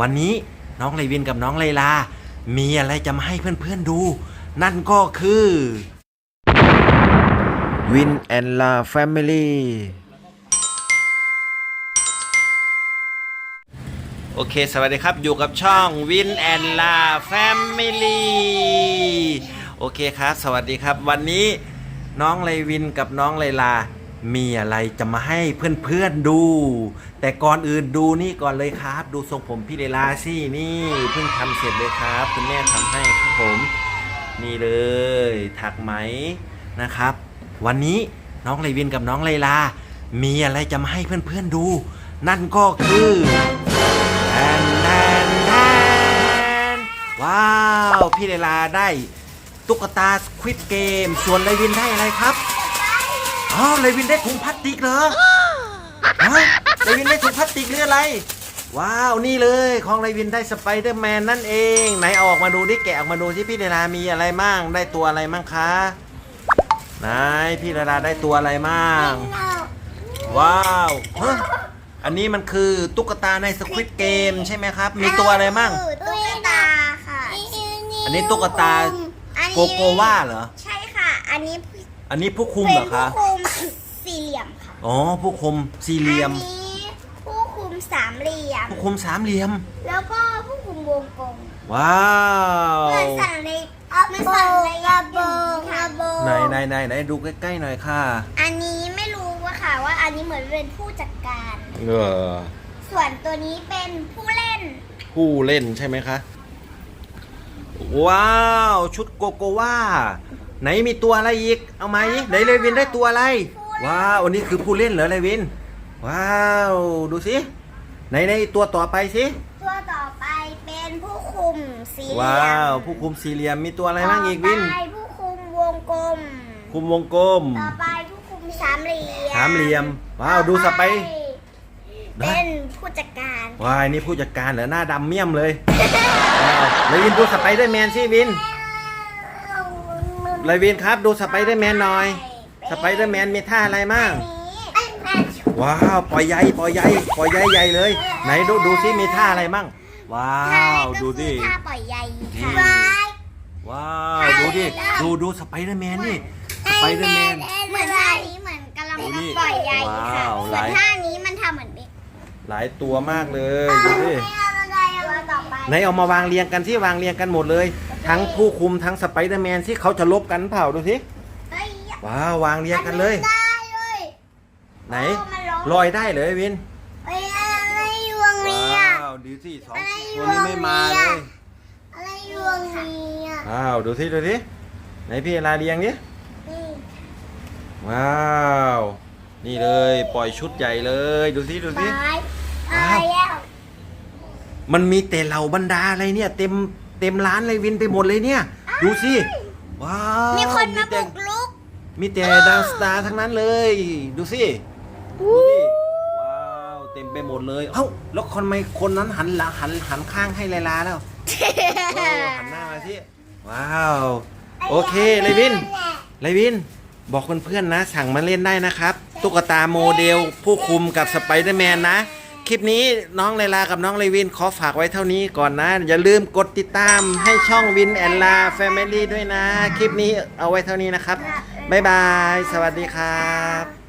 วันนี้น้องเลวินกับน้องเลลา มีอะไรจะมาให้เพื่อนๆดู นั่นก็คือวินแอนลาแฟมิลี่โอเค สวัสดีครับ อยู่กับช่องวินแอนลาแฟมิลี่โอเคครับ สวัสดีครับ วันนี้น้องเลวินกับน้องเลลา มีอะไรจะมาให้เพื่อนๆดู แต่ก่อนอื่นดูนี่ก่อนเลยครับ ดูทรงผมพี่เลลาสินี่เพิ่งทำเสร็จเลยครับ คุณแม่ทำให้ครับผม นี่เลยถักไหมนะครับ วันนี้น้องเลวินกับน้องเลลา มีอะไรจะมาให้เพื่อนๆดู นั่นก็คือแทนแทนแทนว้าว พี่เลลาได้ตุ๊กตาสควิดเกม ส่วนเลวินได้อะไรครับ อ๋อเลวินได้ถุงพลาสติกเหรอฮะเลวินได้ถุงพลาสติกหรืออะไร ว้าวนี่เลยของเลวินได้สไปเดอร์แมนนั่นเอง ไหนเอาออกมาดูดิแกะออกมาดูที่พี่เลลามีอะไรมั่งได้ตัวอะไรมั่งคะไหนพี่เลลาได้ตัวอะไรมั่งว้าวฮะอันนี้มันคือตุ๊กตาในสควิดเกมใช่ไหมครับ มีตัวอะไรมั่ง ตุ๊กตาค่ะ อันนี้ตุ๊กตาอันนี้โกโกวาเหรอ ใช่ค่ะ อันนี้ อันนี้ผู้คุมเป็เหรนอผู้คะ คุมสี่เหลี่ยมค่ะ อ๋อผู้คุมสี่เหลี่ยม อันนี้ผู้คุมสามเหลี่ยม ผู้คุมสามเหลี่ยม แล้วก็ผู้คุมวงกลมว้าวเหมือนสัญลักษณ์มันสัญลักษณ์ค่ะไหนไหนไหนไหนดูใกล้ๆหน่อยค่ะอันนี้ไม่รู้ว่าค่ะว่าอันนี้เหมือนเป็นผู้จัดการ เออส่วนตัวนี้เป็นผู้เล่น ผู้เล่นใช่ไหมคะ ว้าว ชุดโกโกวาไหนมีตัวอะไรอีก เอาไหมไหนเลวินได้ตัวอะไร ว้าวอันนี้คือผู้เล่นเหรอเลวิน ว้าว ดูสิไหนในตัวต่อไปสิตัวต่อไปเป็นผู้คุมสี่เหลี่ว้ายมวผู้คุมสี่เหลี่ยมมีตัวอะไรบ้างอีกวินต่อไปผู้คุมวงกลม คุมวงกลม ต่อไปผู้คุมสามเหลี่ยมสามเหลี่ยม ว้าวดูสไปเป็นผู้จัดการว้ายนี่ผู้จัดการเหรอหน้าดำเมี่ยมเลยว้าวเลวินดูสไปเดอร์แมนสิวินเลวินครับดูสไปเดอร์แมนหน่อย สไปเดอร์แมนมีท่าอะไรมั่งอันนี้ว้าวปล่อยใยปล่อยใยปล่อยใยใหญ่เลย ไหนดูดูซิมีท่าอะไรมั่งว้าวดูดิท่าปล่อยใยนี่ค่ะว้าวดูดิดูดูสไปเดอร์แมนนี่สไปเดอร์แมนเหมือนท่านี้เหมือนกำลังโอ้นี่ปล่อยใยค่ะว้าวส่หวลานยท่านี้มันทำเหมือนบิ๊กหลายตัวมากเลยดูดิตัวต่อไปไหนเอามาวางเรียงกันที่วางเรียงกันหมดเลย ทั้งผู้คุมทั้งสไปเดอร์แมนที่เขาจะลบกันเปล่าดูสิเฮ้ย ว้าววางเรียงกันเลย ได้เลยไหนโอ้มันร้องลอยได้เลยวินเฮ้ยอะไรอยู่ตรงนี้อะว้าวดูสิสองอะไรอยู่ตัวนี้ไม่มาเลยอะไรอยู่ตรงนี้อะว้าวดูสิดูสิไหนพี่ลาเรียงดินี่ว้าว นี่เลยปล่อยชุดใหญ่เลยดูสิดูสิตายตายแล้วมันมีแต่เหล่าบรรดาอะไรเนี่ย เต็มเต็มร้านเลยวินไปหมดเลยเนี่ย ดูสิว้าวมีคนมาแต่บุกลุก มีแต่ดาวสตาร์ทั้งนั้นเลย ดูสิดูดิว้าวเต็มไปหมดเลย เอ้าแล้วคนไม่คนนั้นหันหลังหันหันข้างให้ไลลาแล้วเออหันหน้ามาสิว้าว โอเคเลวินเลวิน บอกเพื่อนๆนะ สั่งมาเล่นได้นะครับ ตุ๊กตาโมเดลผู้คุมกับสไปเดอร์แมนนะ คลิปนี้น้องไลลากับน้องเลวินขอฝากไว้เท่านี้ก่อนนะ อย่าลืมกดติดตามให้ช่องวินแอนลาแฟมิลี่ด้วยนะ คลิปนี้เอาไว้เท่านี้นะครับ บ๊ายบาย สวัสดีครับ